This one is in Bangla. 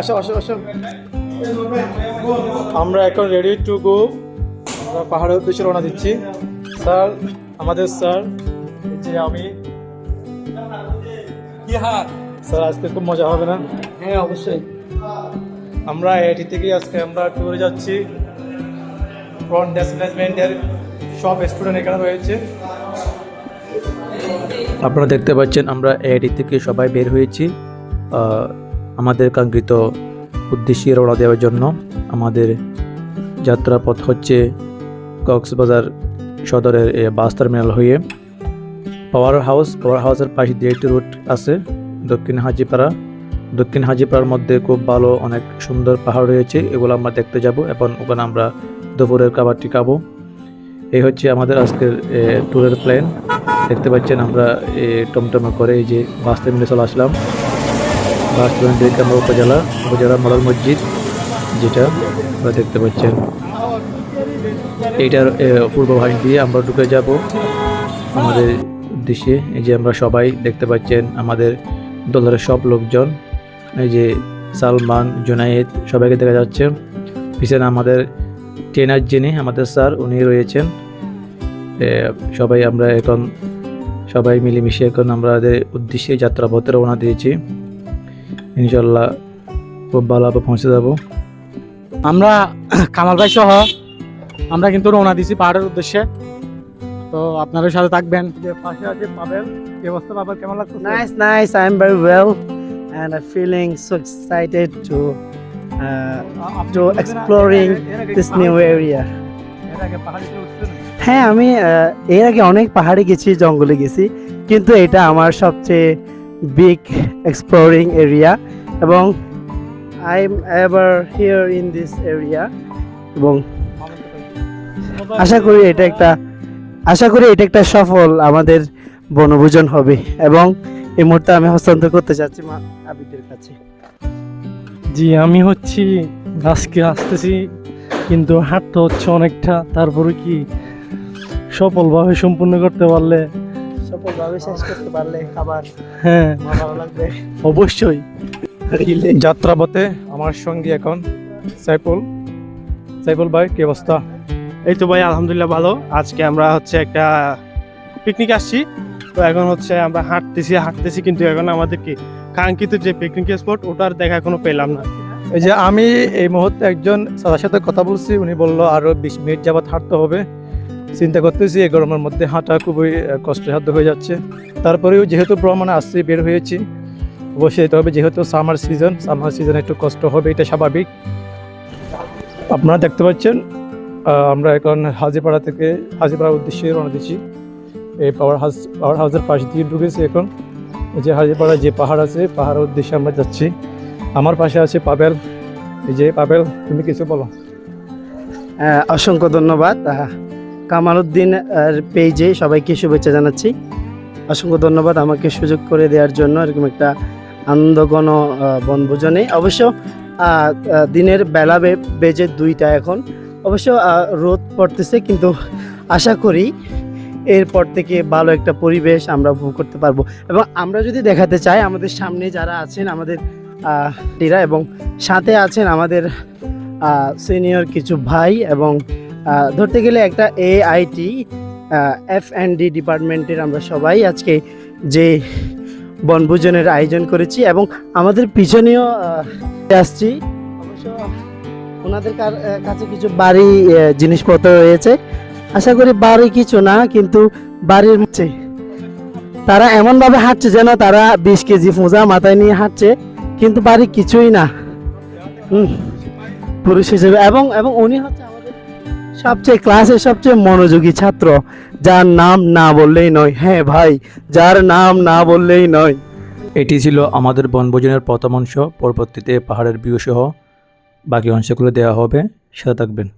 আসো আসো আসো। আমরা এখন রেডি টু গো আমরা পাহাড়ের উদ্দেশ্যে রওনা দিচ্ছি। স্যার আমাদের স্যার যে আমি। স্যার আজকে খুব মজা হবে না? হ্যাঁ অবশ্যই। আমরা এটি থেকে আজকে আমরা ট্যুরে যাচ্ছি। ফ্রন্ট ডেস্ক ম্যানেজমেন্টের সব স্টুডেন্ট এখানে রয়েছে। আপনারা দেখতে পাচ্ছেন আমরা এআইডি থেকে সবাই বের হয়েছি। আহ, আমাদের কাঙ্ক্ষিত উদ্দেশ্যে রওনা দেওয়ার জন্য আমাদের যাত্রাপথ হচ্ছে কক্সবাজার সদরের বাস টার্মিনাল হয়ে পাওয়ার হাউস। পাওয়ার হাউসের পাশে দিয়ে একটি রুট আছে দক্ষিণ হাজিপাড়া। দক্ষিণ হাজিপাড়ার মধ্যে খুব ভালো, অনেক সুন্দর পাহাড় রয়েছে, এগুলো আমরা দেখতে যাব। এবং ওখানে আমরা দুপুরের খাবারটি খাব। এই হচ্ছে আমাদের আজকের ট্যুরের প্ল্যান দেখতে পাচ্ছেন আমরা টমটমে করে এই যে বাস টার্মিনালে চলে আসলাম। বাস টার্মিনাল থেকে আমরা উপজেলা উপজেলা মডেল মসজিদ যেটা আপনারা দেখতে পাচ্ছেন। এইটার পূর্ব ভাগ দিয়ে আমরা ঢুকে যাব। আমাদের উদ্দেশ্যে এই যে আমরা সবাই দেখতে পাচ্ছেন আমাদের দলের সব লোকজন, এই যে সালমান, জুনায়েদ, সবাইকে দেখা যাচ্ছে। পিছনে আমাদের ট্রেনার যিনি, আমাদের স্যার, উনি রয়েছেন। সবাই আমরা এখন, সবাই মিলেমিশে এখন আমাদের উদ্দেশ্যে যাত্রাপথে রওনা দিয়েছি। ইনশাল্লাহ খুব ভালোভাবে পৌঁছে যাব। আমরা কামাল ভাই সহ আমরা কিন্তু রওনা দিছি পাহাড়ের উদ্দেশ্যে। তো আপনাদের সাথে থাকবেন। যে পাশে আছে পাবেল। কি অবস্থা পাবেল? কেমন লাগছে Nice, nice. I'm very well, and I'm feeling so excited to uh, to exploring this new area. হ্যাঁ আমি এর আগে অনেক পাহাড়ে গেছি জঙ্গলে গেছি। কিন্তু এটা আমার সবচেয়ে বিগ এক্সপ্লোরিং এরিয়া এবং am ever here in this area এবং আশা করি এটা একটা আশা করি এটা একটা সফল আমাদের বনভোজন হবে এবং এই মুহূর্তে আমি হস্তান্তর করতে চাচ্ছি মা আবিদের কাছে। জি, আমি হচ্ছি, আজকে আসতেছি, কিন্তু হাঁটতে হচ্ছে অনেকটা, তারপরে কি সফলভাবে সম্পূর্ণ করতে পারলে সফলভাবে শেষ করতে পারলে খাবার হ্যাঁ। আমার ভালো লাগবে। অবশ্যই। যাত্রাপথে আমার সঙ্গে এখন সাইফুল। সাইফুল ভাই কি অবস্থা? এই তো ভাই আলহামদুলিল্লাহ ভালো। আজকে আমরা হচ্ছে একটা পিকনিক আসছি। তো এখন হচ্ছে আমরা হাঁটতেছি হাঁটতেছি কিন্তু এখন আমাদের কি কাঙ্ক্ষিত যে পিকনিক স্পট ওটার দেখা এখনও পেলাম না। এই যে আমি এই মুহূর্তে একজন স্যারের সাথে কথা বলছি উনি বলল আরও বিশ মিনিট যাবত হাঁটতে হবে। চিন্তা করতেছি এই গরমের মধ্যে হাঁটা খুবই কষ্টসাধ্য হয়ে যাচ্ছে। তারপরেও যেহেতু ভ্রমণে আসছি বের হয়েছি অবশ্যই তবে যেহেতু সামার সিজন সামার সিজনে একটু কষ্ট হবে এটা স্বাভাবিক। আপনারা দেখতে পাচ্ছেন আমরা এখন হাজিপাড়া থেকে হাজিপাড়ার উদ্দেশ্যে রওনা দিচ্ছি। এই পাওয়ার হাউস পাওয়ার হাউসের পাশ দিয়ে ঢুকেছি এখন। এই যে হাজিপাড়া যে পাহাড় আছে পাহাড়ের উদ্দেশ্যে আমরা যাচ্ছি। আমার পাশে আছে পাবেল। এই যে পাবেল তুমি কিছু বলো। আহ, অসংখ্য ধন্যবাদ। কামালউদ্দিন পেজে সবাইকে শুভেচ্ছা জানাচ্ছি। অসংখ্য ধন্যবাদ আমাকে সুযোগ করে দেওয়ার জন্য এরকম একটা আনন্দঘন বনভোজনে। অবশ্য দিনের বেলা বেজে দুইটা এখন। অবশ্য রোদ পড়তেছে কিন্তু আশা করি এরপর থেকে ভালো একটা পরিবেশ আমরা উপভোগ করতে পারব। এবং আমরা যদি দেখাতে চাই, আমাদের সামনে যারা আছেন, আমাদের টিরা এবং সাথে আছেন আমাদের সিনিয়র কিছু ভাই এবং ধরতে গেলে একটা এআইটি এফ অ্যান্ড ডি ডিপার্টমেন্টের আমরা সবাই আজকে যে বনভোজনের আয়োজন করেছি এবং আমাদের পিছনেও আসছি, অবশ্য ওনাদের কাছে কিছু বাড়ি জিনিসপত্র রয়েছে। আশা করি বাড়ি কিছু না, কিন্তু বাড়ির মধ্যে তারা এমনভাবে হাঁটছে যেন তারা বিশ কেজি ফোঁজা মাথায় নিয়ে হাঁটছে, কিন্তু বাড়ি কিছুই না। হুম, পুরুষ হিসেবে। এবং এবং উনি হচ্ছে সবচেয়ে ক্লাসের সবচেয়ে মনোযোগী ছাত্র, যার নাম না বললেই নয়। হ্যাঁ ভাই, যার নাম না বললেই নয়। এটি ছিল আমাদের বনভোজনের প্রথম অংশ। পরবর্তীতে পাহাড়ের ভিউ সহ বাকি অংশগুলো দেওয়া হবে। সাথে থাকবেন।